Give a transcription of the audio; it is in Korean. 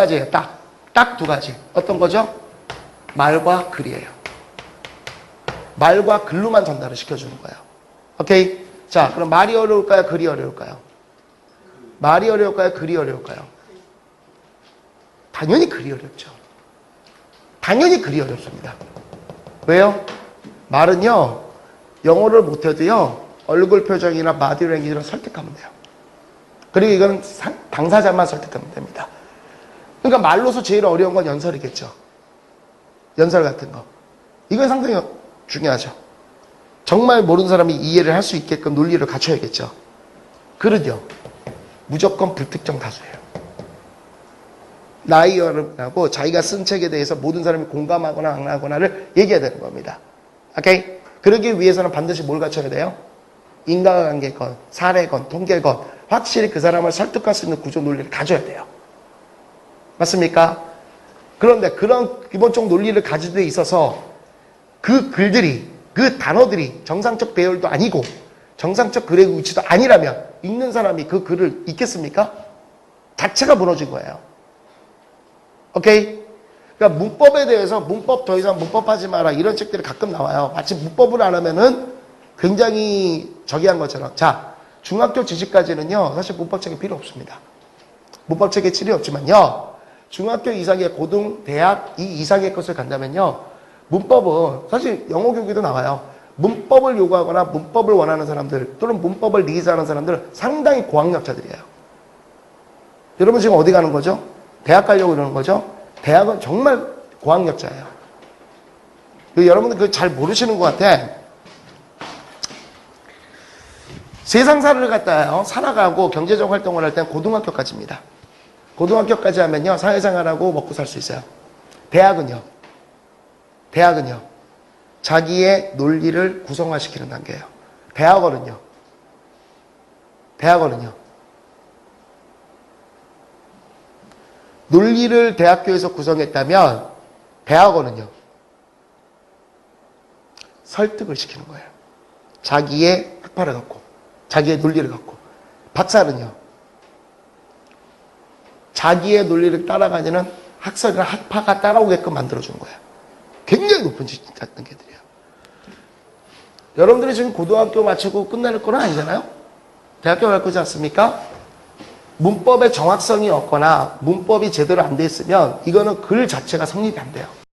가지예요. 딱. 딱 두 가지. 어떤 거죠? 말과 글이에요. 말과 글로만 전달을 시켜주는 거예요. 오케이? 자, 그럼 말이 어려울까요? 글이 어려울까요? 말이 어려울까요? 글이 어려울까요? 당연히 글이 어렵죠. 당연히 글이 어렵습니다. 왜요? 말은요, 영어를 못해도요, 얼굴 표정이나 바디 랭귀지로 설득하면 돼요. 그리고 이건 상- 당사자만 설득하면 됩니다. 그러니까 말로서 제일 어려운 건 연설이겠죠. 연설 같은 거. 이건 상당히 중요하죠. 정말 모르는 사람이 이해를 할 수 있게끔 논리를 갖춰야겠죠. 글은요, 무조건 불특정 다수예요. 나이어하고 자기가 쓴 책에 대해서 모든 사람이 공감하거나 안 하거나를 얘기해야 되는 겁니다. 오케이? 그러기 위해서는 반드시 뭘 갖춰야 돼요? 인과관계건, 사례건, 통계건, 확실히 그 사람을 설득할 수 있는 구조 논리를 가져야 돼요. 맞습니까? 그런데 그런 기본적 논리를 가지는 데 있어서 그 글들이, 그 단어들이 정상적 배열도 아니고 정상적 글의 위치도 아니라면 읽는 사람이 그 글을 읽겠습니까? 자체가 무너진 거예요. 오케이? 그러니까 문법에 대해서 문법 더 이상 문법하지 마라 이런 책들이 가끔 나와요. 마치 문법을 안 하면은 굉장히 저기한 것처럼. 자, 중학교 지식까지는요, 사실 문법책이 필요 없습니다. 문법책에 필요 없지만요, 중학교 이상의 고등, 대학 이 이상의 것을 간다면요, 문법은 사실 영어 교육에도 나와요. 문법을 요구하거나 문법을 원하는 사람들 또는 문법을 리즈하는 사람들은 상당히 고학력자들이에요. 여러분 지금 어디 가는 거죠? 대학 가려고 그러는 거죠? 대학은 정말 고학력자예요. 그 여러분들 그잘 모르시는 것 같아. 세상사를 갖다요 살아가고 경제적 활동을 할 때는 고등학교까지입니다. 고등학교까지 하면요 사회생활하고 먹고 살 수 있어요. 대학은요. 대학은요. 자기의 논리를 구성화시키는 단계예요. 대학원은요. 대학원은요. 논리를 대학교에서 구성했다면 대학원은요. 설득을 시키는 거예요. 자기의 학파를 갖고 자기의 논리를 갖고 박사는요. 자기의 논리를 따라가지는 학설이나 학파가 따라오게끔 만들어주는 거예요. 굉장히 높은 게들이에요. 여러분들이 지금 고등학교 마치고 끝날 건 아니잖아요? 대학교 갈 거지 않습니까? 문법의 정확성이 없거나 문법이 제대로 안 돼 있으면 이거는 글 자체가 성립이 안 돼요.